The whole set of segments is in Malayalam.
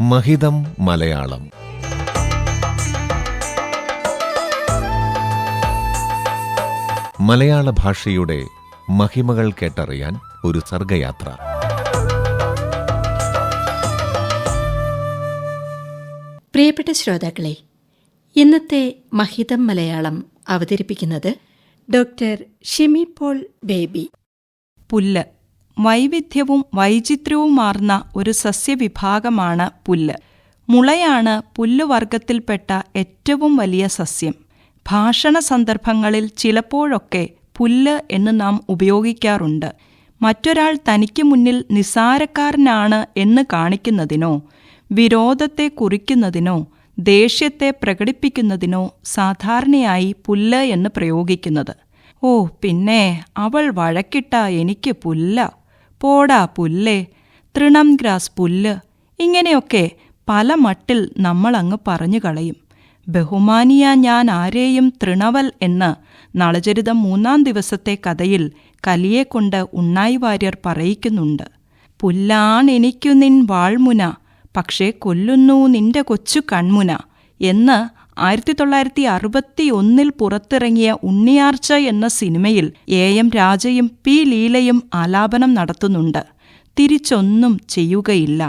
മഹിതം മലയാളം. മലയാള ഭാഷയുടെ മഹിമകൾ കേട്ടറിയാൻ ഒരു സർഗയാത്ര. പ്രിയപ്പെട്ട ശ്രോതാക്കളെ ഇന്നത്തെ മഹിതം മലയാളം അവതരിപ്പിക്കുന്നത് ഡോക്ടർ ഷിമി പോൾ ബേബി. പുല്ല്. വൈവിധ്യവും വൈചിത്ര്യവുമാർന്ന ഒരു സസ്യവിഭാഗമാണ് പുല്ല്. മുളയാണ് പുല്ലുവർഗത്തിൽപ്പെട്ട ഏറ്റവും വലിയ സസ്യം. ഭാഷണ സന്ദർഭങ്ങളിൽ ചിലപ്പോഴൊക്കെ പുല്ല് എന്ന് നാം ഉപയോഗിക്കാറുണ്ട്. മറ്റൊരാൾ തനിക്ക് മുന്നിൽ നിസാരക്കാരനാണ് എന്ന് കാണിക്കുന്നതിനോ വിരോധത്തെ കുറിക്കുന്നതിനോ ദേഷ്യത്തെ പ്രകടിപ്പിക്കുന്നതിനോ സാധാരണയായി പുല്ല് എന്ന് പ്രയോഗിക്കുന്നത്. ഓ പിന്നെ അവൾ വഴക്കിട്ട എനിക്ക് പുല്ല. പോടാ പുല്ലേ തൃണം ഗ്രാസ് പുല്ല് ഇങ്ങനെയൊക്കെ പല മട്ടിൽ നമ്മളങ്ങ് പറഞ്ഞു കളയും. ബഹുമാനിയ ഞാൻ ആരെയും തൃണവൽ എന്ന് നളചരിതം മൂന്നാം ദിവസത്തെ കഥയിൽ കലിയെക്കൊണ്ട് ഉണ്ണായി വാര്യർ പറയിക്കുന്നുണ്ട്. പുല്ലാണെനിക്കു നിൻ വാൾമുന പക്ഷേ കൊല്ലുന്നു നിന്റെ കൊച്ചു കൺമുന എന്ന് ആയിരത്തി തൊള്ളായിരത്തി അറുപത്തി ഒന്നിൽ പുറത്തിറങ്ങിയ ഉണ്ണിയാർച്ച എന്ന സിനിമയിൽ എ എം രാജയും പി ലീലയും ആലാപനം നടത്തുന്നുണ്ട്. തിരിച്ചൊന്നും ചെയ്യുകയില്ല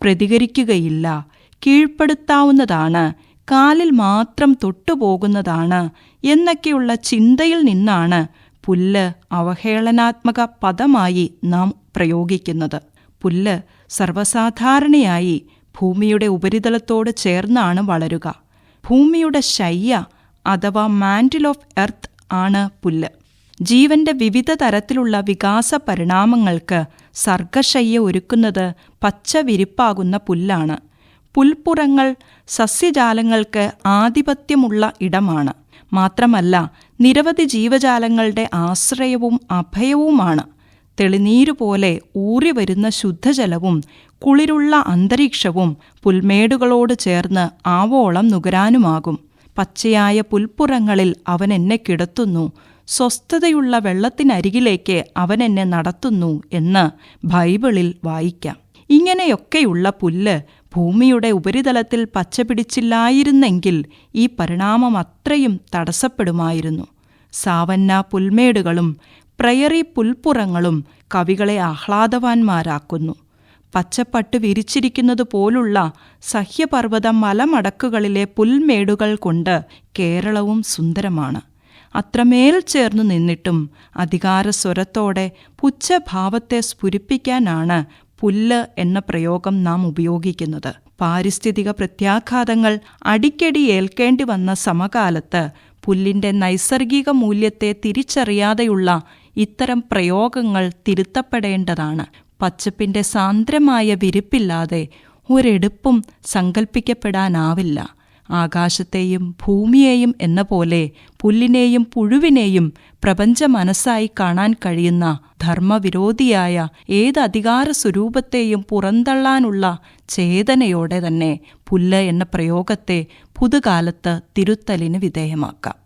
പ്രതികരിക്കുകയില്ല കീഴ്പ്പെടുത്താവുന്നതാണ് കാലിൽ മാത്രം തൊട്ടുപോകുന്നതാണ് എന്നൊക്കെയുള്ള ചിന്തയിൽ നിന്നാണ് പുല്ല് അവഹേളനാത്മക പദമായി നാം പ്രയോഗിക്കുന്നത്. പുല്ല് സർവസാധാരണയായി ഭൂമിയുടെ ഉപരിതലത്തോട് ചേർന്നാണ് വളരുക. ഭൂമിയുടെ ശയ്യ അഥവാ മാൻഡിൽ ഓഫ് എർത്ത് ആണ് പുല്ല്. ജീവന്റെ വിവിധ തരത്തിലുള്ള വികാസ പരിണാമങ്ങൾക്ക് സർഗശയ്യ ഒരുക്കുന്നത് പച്ച വിരിപ്പാകുന്ന പുല്ലാണ്. പുൽപ്പുറങ്ങൾ സസ്യജാലങ്ങൾക്ക് ആധിപത്യമുള്ള ഇടമാണ്. മാത്രമല്ല നിരവധി ജീവജാലങ്ങളുടെ ആശ്രയവും അഭയവുമാണ്. തെളിനീരുപോലെ ഊറി വരുന്ന ശുദ്ധജലവും കുളിരുള്ള അന്തരീക്ഷവും പുൽമേടുകളോട് ചേർന്ന് ആവോളം നുകരാനുമാകും. പച്ചയായ പുൽപ്പുറങ്ങളിൽ അവൻ എന്നെ കിടത്തുന്നു. സ്വസ്ഥതയുള്ള വെള്ളത്തിനരികിലേക്ക് അവൻ എന്നെ നടത്തുന്നു എന്ന് ബൈബിളിൽ വായിക്കാം. ഇങ്ങനെയൊക്കെയുള്ള പുല്ല് ഭൂമിയുടെ ഉപരിതലത്തിൽ പച്ചപിടിച്ചില്ലായിരുന്നെങ്കിൽ ഈ പരിണാമം അത്രയും തടസ്സപ്പെടുമായിരുന്നു. സാവന്ന പുൽമേടുകളും പ്രയറി പുൽപ്പുറങ്ങളും കവികളെ ആഹ്ലാദവാന്മാരാക്കുന്നു. പച്ചപ്പട്ട് വിരിച്ചിരിക്കുന്നത് പോലുള്ള സഹ്യപർവത മലമടക്കുകളിലെ പുൽമേടുകൾ കൊണ്ട് കേരളവും സുന്ദരമാണ്. അത്രമേൽ ചേർന്നു നിന്നിട്ടും അധികാരസ്വരത്തോടെ പുച്ഛഭാവത്തെ സ്ഫുരിപ്പിക്കാനാണ് പുല്ല് എന്ന പ്രയോഗം നാം ഉപയോഗിക്കുന്നത്. പാരിസ്ഥിതിക പ്രത്യാഘാതങ്ങൾ അടിക്കടി ഏൽക്കേണ്ടി വന്ന സമകാലത്ത് പുല്ലിന്റെ നൈസർഗിക മൂല്യത്തെ തിരിച്ചറിയാതെയുള്ള ഇത്തരം പ്രയോഗങ്ങൾ തിരുത്തപ്പെടേണ്ടതാണ്. പച്ചപ്പിന്റെ സാന്ദ്രമായ വിരിപ്പില്ലാതെ ഒരെടുപ്പും സങ്കൽപ്പിക്കപ്പെടാനാവില്ല. ആകാശത്തെയും ഭൂമിയെയും എന്ന പോലെ പുല്ലിനെയും പുഴുവിനെയും പ്രപഞ്ച മനസ്സായി കാണാൻ കഴിയുന്ന ധർമ്മവിരോധിയായ ഏത് അധികാര സ്വരൂപത്തെയും പുറന്തള്ളാനുള്ള ചേതനയോടെ തന്നെ പുല്ല് എന്ന പ്രയോഗത്തെ പുതുകാലത്ത് തിരുത്തലിന് വിധേയമാക്കാം.